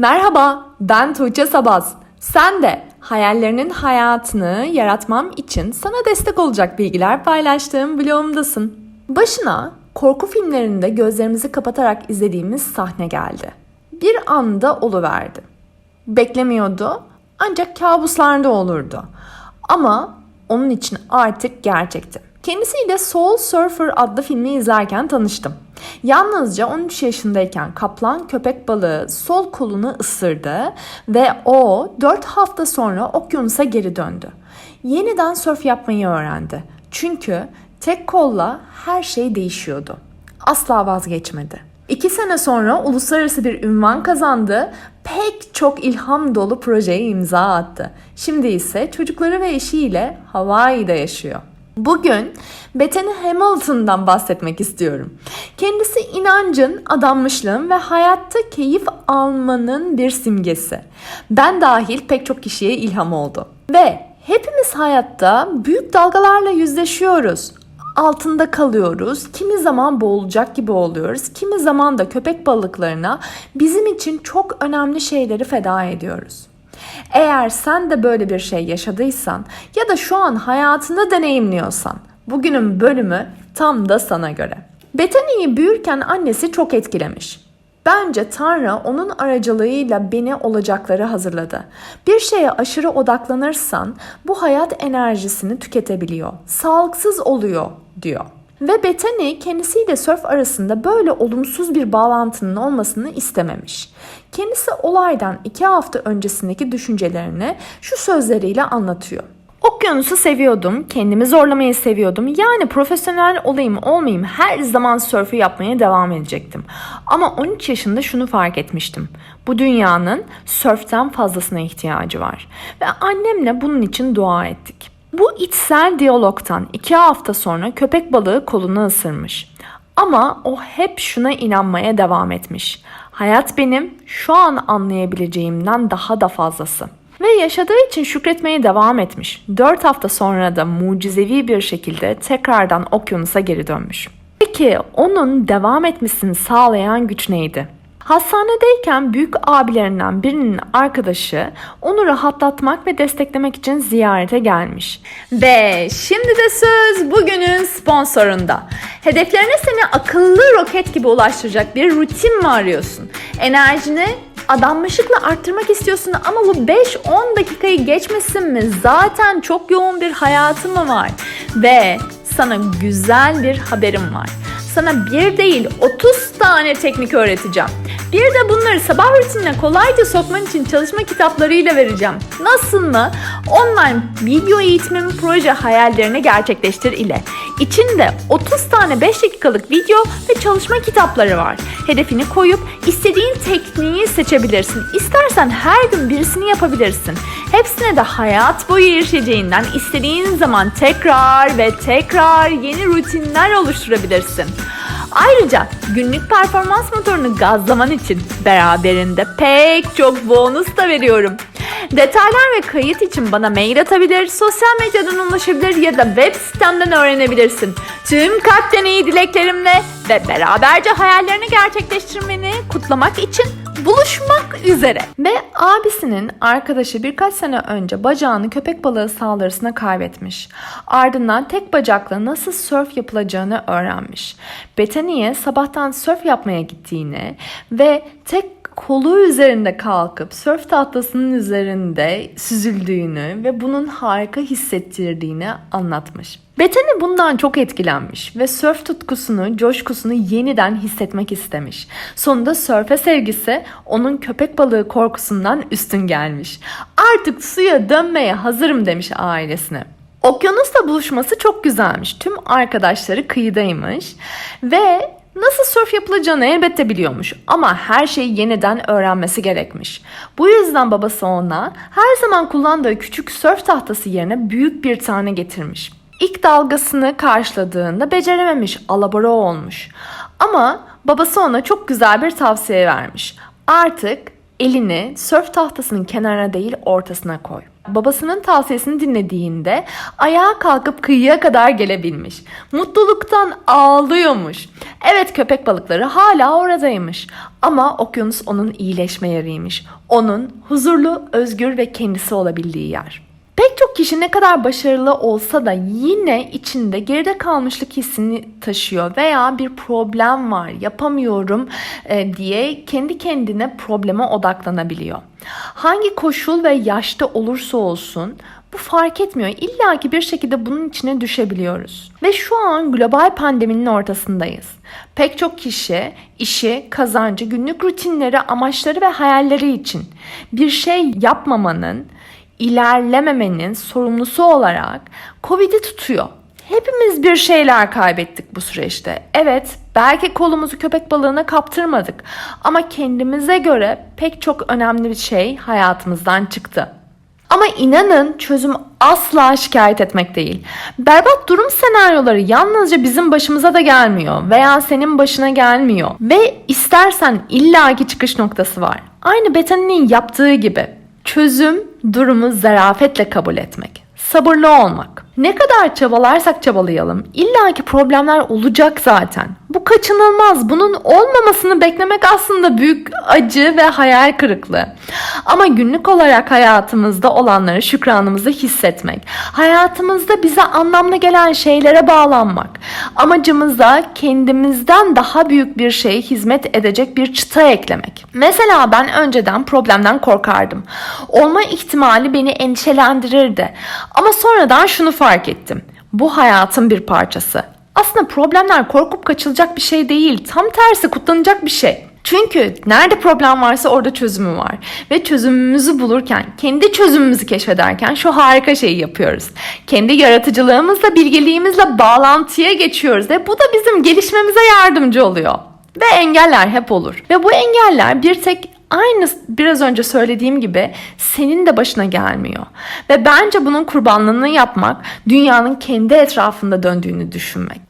Merhaba, ben Tuğçe Sabaz. Sen de hayallerinin hayatını yaratmam için sana destek olacak bilgiler paylaştığım blogumdasın. Başına korku filmlerinde gözlerimizi kapatarak izlediğimiz sahne geldi. Bir anda oluverdi. Beklemiyordu ancak kabuslarda olurdu. Ama onun için artık gerçekti. Kendisiyle Soul Surfer adlı filmi izlerken tanıştım. Yalnızca 13 yaşındayken kaplan köpek balığı sol kolunu ısırdı ve o 4 hafta sonra okyanusa geri döndü. Yeniden sörf yapmayı öğrendi. Çünkü tek kolla her şey değişiyordu. Asla vazgeçmedi. İki sene sonra uluslararası bir ünvan kazandı, pek çok ilham dolu projeye imza attı. Şimdi ise çocukları ve eşiyle Hawaii'de yaşıyor. Bugün Bethany Hamilton'dan bahsetmek istiyorum. Kendisi inancın, adanmışlığın ve hayatta keyif almanın bir simgesi. Ben dahil pek çok kişiye ilham oldu. Ve hepimiz hayatta büyük dalgalarla yüzleşiyoruz altında kalıyoruz. Kimi zaman boğulacak gibi oluyoruz. Kimi zaman da köpek balıklarına bizim için çok önemli şeyleri feda ediyoruz. Eğer sen de böyle bir şey yaşadıysan ya da şu an hayatında deneyimliyorsan bugünün bölümü tam da sana göre. Bethany'yi büyürken annesi çok etkilemiş. Bence Tanrı onun aracılığıyla beni olacakları hazırladı. Bir şeye aşırı odaklanırsan bu hayat enerjisini tüketebiliyor. Sağlıksız oluyor diyor. Ve Bethany kendisiyle sörf arasında böyle olumsuz bir bağlantının olmasını istememiş. Kendisi olaydan iki hafta öncesindeki düşüncelerini şu sözleriyle anlatıyor. Okyanusu seviyordum, kendimi zorlamayı seviyordum. Yani profesyonel olayım olmayayım her zaman sörfü yapmaya devam edecektim. Ama 13 yaşında şunu fark etmiştim. Bu dünyanın sörften fazlasına ihtiyacı var. Ve annemle bunun için dua ettik. Bu içsel diyalogtan iki hafta sonra köpek balığı kolunu ısırmış. Ama o hep şuna inanmaya devam etmiş. Hayat benim şu an anlayabileceğimden daha da fazlası. Ve yaşadığı için şükretmeye devam etmiş. 4 hafta sonra da mucizevi bir şekilde tekrardan okyanusa geri dönmüş. Peki onun devam etmesini sağlayan güç neydi? Hastanedeyken büyük abilerinden birinin arkadaşı onu rahatlatmak ve desteklemek için ziyarete gelmiş. Ve şimdi de söz bugünün sponsorunda. Hedeflerine seni akıllı roket gibi ulaştıracak bir rutin mi arıyorsun? Enerjini adanmışlıkla arttırmak istiyorsun ama bu 5-10 dakikayı geçmesin mi? Zaten çok yoğun bir hayatın mı var? Ve sana güzel bir haberim var. Sana bir değil 30 tane teknik öğreteceğim. Bir de bunları sabah rutinine kolayca sokman için çalışma kitaplarıyla vereceğim. Nasıl mı? Online video eğitimimin proje hayallerini gerçekleştir ile. İçinde 30 tane 5 dakikalık video ve çalışma kitapları var. Hedefini koyup istediğin tekniği seçebilirsin. İstersen her gün birisini yapabilirsin. Hepsine de hayat boyu erişeceğinden istediğin zaman tekrar ve tekrar yeni rutinler oluşturabilirsin. Ayrıca günlük performans motorunu gazlaman için beraberinde pek çok bonus da veriyorum. Detaylar ve kayıt için bana mail atabilir, sosyal medyadan ulaşabilir ya da web sitemden öğrenebilirsin. Tüm kalpten iyi dileklerimle ve beraberce hayallerini gerçekleştirmeni kutlamak için buluşmak üzere. Ve abisinin arkadaşı birkaç sene önce bacağını köpek balığı saldırısına kaybetmiş. Ardından tek bacakla nasıl sörf yapılacağını öğrenmiş. Bethany'e sabahtan sörf yapmaya gittiğini ve tek kolu üzerinde kalkıp sörf tahtasının üzerinde süzüldüğünü ve bunun harika hissettirdiğini anlatmış. Bethany bundan çok etkilenmiş ve sörf tutkusunu, coşkusunu yeniden hissetmek istemiş. Sonunda sörfe sevgisi onun köpek balığı korkusundan üstün gelmiş. Artık suya dönmeye hazırım demiş ailesine. Okyanusla buluşması çok güzelmiş. Tüm arkadaşları kıyıdaymış ve Nasıl sörf yapılacağını elbette biliyormuş ama her şeyi yeniden öğrenmesi gerekmiş. Bu yüzden babası ona her zaman kullandığı küçük sörf tahtası yerine büyük bir tane getirmiş. İlk dalgasını karşıladığında becerememiş, alabora olmuş. Ama babası ona çok güzel bir tavsiye vermiş. Artık elini sörf tahtasının kenarına değil ortasına koy. Babasının tavsiyesini dinlediğinde ayağa kalkıp kıyıya kadar gelebilmiş. Mutluluktan ağlıyormuş. Evet köpek balıkları hala oradaymış. Ama okyanus onun iyileşme yeriymiş. Onun huzurlu, özgür ve kendisi olabildiği yer. Pek çok kişi ne kadar başarılı olsa da yine içinde geride kalmışlık hissini taşıyor veya bir problem var, yapamıyorum e, diye kendi kendine probleme odaklanabiliyor. Hangi koşul ve yaşta olursa olsun bu fark etmiyor. İlla ki bir şekilde bunun içine düşebiliyoruz. Ve şu an global pandeminin ortasındayız. Pek çok kişi işi, kazancı, günlük rutinleri, amaçları ve hayalleri için bir şey yapmamanın, ilerlememenin sorumlusu olarak Covid'i tutuyor. Hepimiz bir şeyler kaybettik bu süreçte. Evet, belki kolumuzu köpek balığına kaptırmadık ama kendimize göre pek çok önemli bir şey hayatımızdan çıktı. Ama inanın çözüm asla şikayet etmek değil. Berbat durum senaryoları yalnızca bizim başımıza da gelmiyor veya senin başına gelmiyor. Ve istersen illaki çıkış noktası var. Aynı Bethany'nin yaptığı gibi. Çözüm durumu zarafetle kabul etmek. Sabırlı olmak. Ne kadar çabalarsak çabalayalım illaki problemler olacak zaten. Bu kaçınılmaz. Bunun olmamasını beklemek aslında büyük acı ve hayal kırıklığı. Ama günlük olarak hayatımızda olanları şükranımızı hissetmek. Hayatımızda bize anlamlı gelen şeylere bağlanmak. Amacımıza kendimizden daha büyük bir şeye hizmet edecek bir çıta eklemek. Mesela ben önceden problemden korkardım. Olma ihtimali beni endişelendirirdi. Ama sonradan şunu fark ettim. Bu hayatın bir parçası. Aslında problemler korkup kaçılacak bir şey değil. Tam tersi kutlanacak bir şey. Çünkü nerede problem varsa orada çözümü var. Ve çözümümüzü bulurken, kendi çözümümüzü keşfederken şu harika şeyi yapıyoruz. Kendi yaratıcılığımızla, bilgeliğimizle bağlantıya geçiyoruz ve bu da bizim gelişmemize yardımcı oluyor. Ve engeller hep olur. Ve bu engeller bir tek aynı biraz önce söylediğim gibi senin de başına gelmiyor. Ve bence bunun kurbanlığını yapmak dünyanın kendi etrafında döndüğünü düşünmek.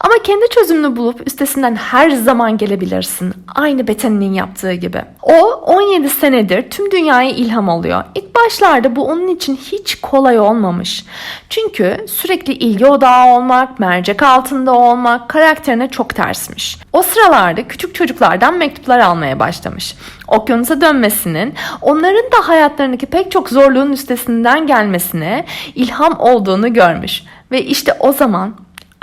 Ama kendi çözümünü bulup üstesinden her zaman gelebilirsin. Aynı Bethany'nin yaptığı gibi. O 17 senedir tüm dünyaya ilham oluyor. İlk başlarda bu onun için hiç kolay olmamış. Çünkü sürekli ilgi odağı olmak, mercek altında olmak karakterine çok tersmiş. O sıralarda küçük çocuklardan mektuplar almaya başlamış okyanusa dönmesinin onların da hayatlarındaki pek çok zorluğun üstesinden gelmesine ilham olduğunu görmüş. Ve işte o zaman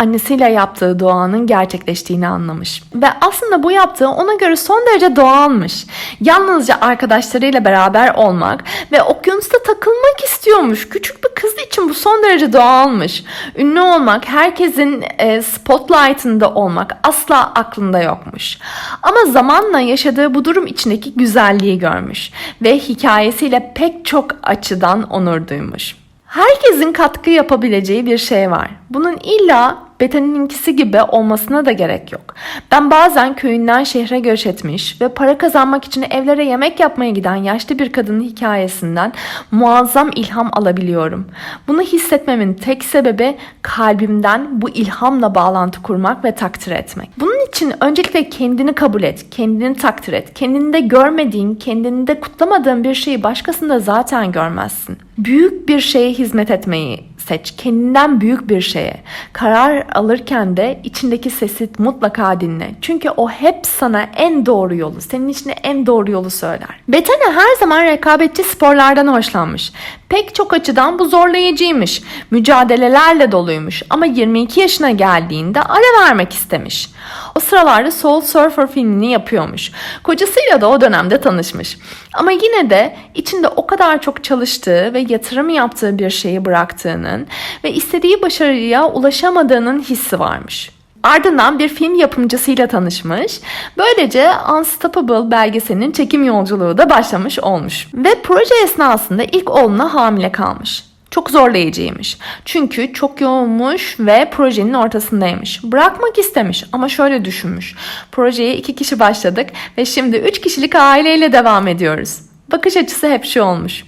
annesiyle yaptığı duanın gerçekleştiğini anlamış. Ve aslında bu yaptığı ona göre son derece doğalmış. Yalnızca arkadaşlarıyla beraber olmak ve okyanusta takılmak istiyormuş. Küçük bir kız için bu son derece doğalmış. Ünlü olmak, herkesin e, spotlight'ında olmak asla aklında yokmuş. Ama zamanla yaşadığı bu durum içindeki güzelliği görmüş ve hikayesiyle pek çok açıdan onur duymuş. Herkesin katkı yapabileceği bir şey var. Bunun illa Bethany'ninkisi gibi olmasına da gerek yok. Ben bazen köyünden şehre göç etmiş ve para kazanmak için evlere yemek yapmaya giden yaşlı bir kadının hikayesinden muazzam ilham alabiliyorum. Bunu hissetmemin tek sebebi kalbimden bu ilhamla bağlantı kurmak ve takdir etmek. Bunun için öncelikle kendini kabul et, kendini takdir et. Kendinde görmediğin, kendinde kutlamadığın bir şeyi başkasında zaten görmezsin. Büyük bir şeye hizmet etmeyi seç. Kendinden büyük bir şeye. Karar alırken de içindeki sesi mutlaka dinle. Çünkü o hep sana en doğru yolu, senin için en doğru yolu söyler. Bethany her zaman rekabetçi sporlardan hoşlanmış. Pek çok açıdan bu zorlayıcıymış. Mücadelelerle doluymuş ama 22 yaşına geldiğinde ara vermek istemiş. O sıralarda Soul Surfer filmini yapıyormuş. Kocasıyla da o dönemde tanışmış. Ama yine de içinde o kadar çok çalıştığı ve yatırım yaptığı bir şeyi bıraktığının ve istediği başarıya ulaşamadığının hissi varmış. Ardından bir film yapımcısıyla tanışmış. Böylece Unstoppable belgeselinin çekim yolculuğu da başlamış olmuş. Ve proje esnasında ilk oğluna hamile kalmış. Çok zorlayıcıymış. Çünkü çok yoğunmuş ve projenin ortasındaymış. Bırakmak istemiş ama şöyle düşünmüş. Projeye iki kişi başladık ve şimdi üç kişilik aileyle devam ediyoruz. Bakış açısı hep şu olmuş.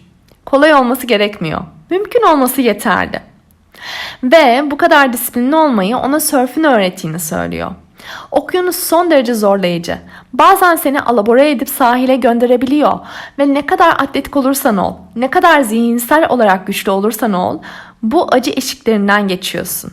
Kolay olması gerekmiyor. Mümkün olması yeterli. Ve bu kadar disiplinli olmayı ona sörfün öğrettiğini söylüyor. Okyanus son derece zorlayıcı. Bazen seni alabora edip sahile gönderebiliyor ve ne kadar atletik olursan ol, ne kadar zihinsel olarak güçlü olursan ol, bu acı eşiklerinden geçiyorsun.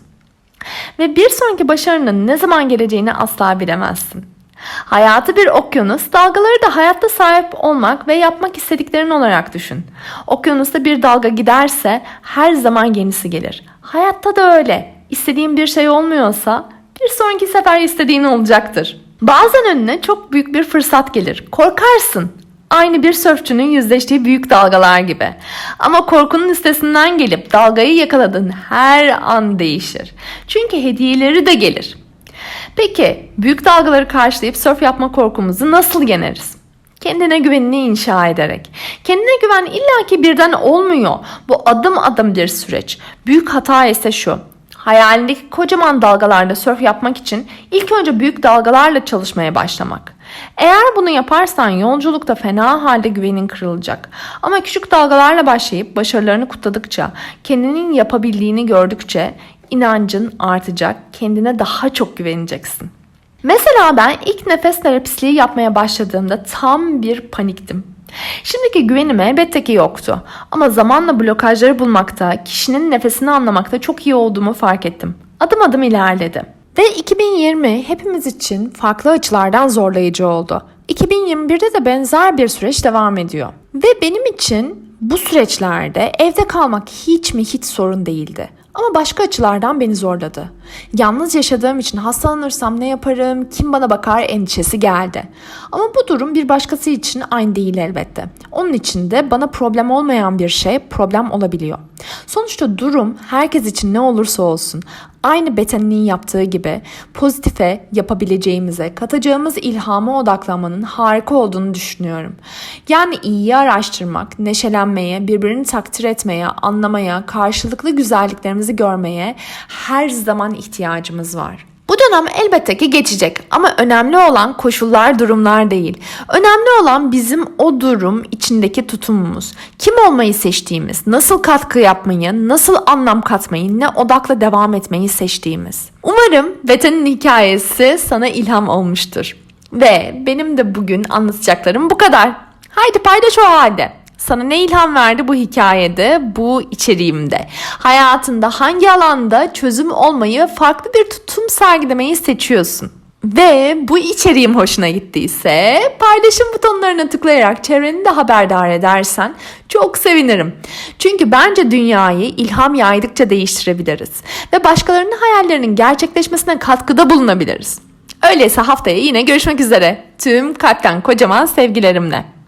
Ve bir sonraki başarının ne zaman geleceğini asla bilemezsin. Hayatı bir okyanus, dalgaları da hayatta sahip olmak ve yapmak istediklerin olarak düşün. Okyanusta bir dalga giderse her zaman yenisi gelir. Hayatta da öyle. İstediğin bir şey olmuyorsa bir sonraki sefer istediğin olacaktır. Bazen önüne çok büyük bir fırsat gelir. Korkarsın. Aynı bir sörfçünün yüzleştiği büyük dalgalar gibi. Ama korkunun üstesinden gelip dalgayı yakaladığın her an değişir. Çünkü hediyeleri de gelir. Peki büyük dalgaları karşılayıp sörf yapma korkumuzu nasıl yeneriz? Kendine güvenini inşa ederek. Kendine güven illaki birden olmuyor. Bu adım adım bir süreç. Büyük hata ise şu. Hayalindeki kocaman dalgalarda sörf yapmak için ilk önce büyük dalgalarla çalışmaya başlamak. Eğer bunu yaparsan yolculukta fena halde güvenin kırılacak. Ama küçük dalgalarla başlayıp başarılarını kutladıkça, kendinin yapabildiğini gördükçe inancın artacak, kendine daha çok güveneceksin. Mesela ben ilk nefes terapistliği yapmaya başladığımda tam bir paniktim. Şimdiki güvenim elbette ki yoktu. Ama zamanla blokajları bulmakta, kişinin nefesini anlamakta çok iyi olduğumu fark ettim. Adım adım ilerledim. Ve 2020 hepimiz için farklı açılardan zorlayıcı oldu. 2021'de de benzer bir süreç devam ediyor. Ve benim için bu süreçlerde evde kalmak hiç mi hiç sorun değildi. Ama başka açılardan beni zorladı. Yalnız yaşadığım için hastalanırsam ne yaparım, kim bana bakar endişesi geldi. Ama bu durum bir başkası için aynı değil elbette. Onun için de bana problem olmayan bir şey problem olabiliyor. Sonuçta durum herkes için ne olursa olsun aynı Bethany'nin yaptığı gibi pozitife yapabileceğimize, katacağımız ilhama odaklanmanın harika olduğunu düşünüyorum. Yani iyiyi araştırmak, neşelenmeye, birbirini takdir etmeye, anlamaya, karşılıklı güzelliklerimizi görmeye her zaman ihtiyacımız var. Bu dönem elbette ki geçecek ama önemli olan koşullar, durumlar değil. Önemli olan bizim o durum içindeki tutumumuz. Kim olmayı seçtiğimiz, nasıl katkı yapmayı, nasıl anlam katmayı, ne odakla devam etmeyi seçtiğimiz. Umarım Vetan'ın hikayesi sana ilham olmuştur. Ve benim de bugün anlatacaklarım bu kadar. Haydi paylaş o halde. Sana ne ilham verdi bu hikayede, bu içeriğimde? Hayatında hangi alanda çözüm olmayı, farklı bir tutum sergilemeyi seçiyorsun? Ve bu içeriğim hoşuna gittiyse paylaşım butonlarına tıklayarak çevreni de haberdar edersen çok sevinirim. Çünkü bence dünyayı ilham yaydıkça değiştirebiliriz ve başkalarının hayallerinin gerçekleşmesine katkıda bulunabiliriz. Öyleyse haftaya yine görüşmek üzere. Tüm kalpten kocaman sevgilerimle.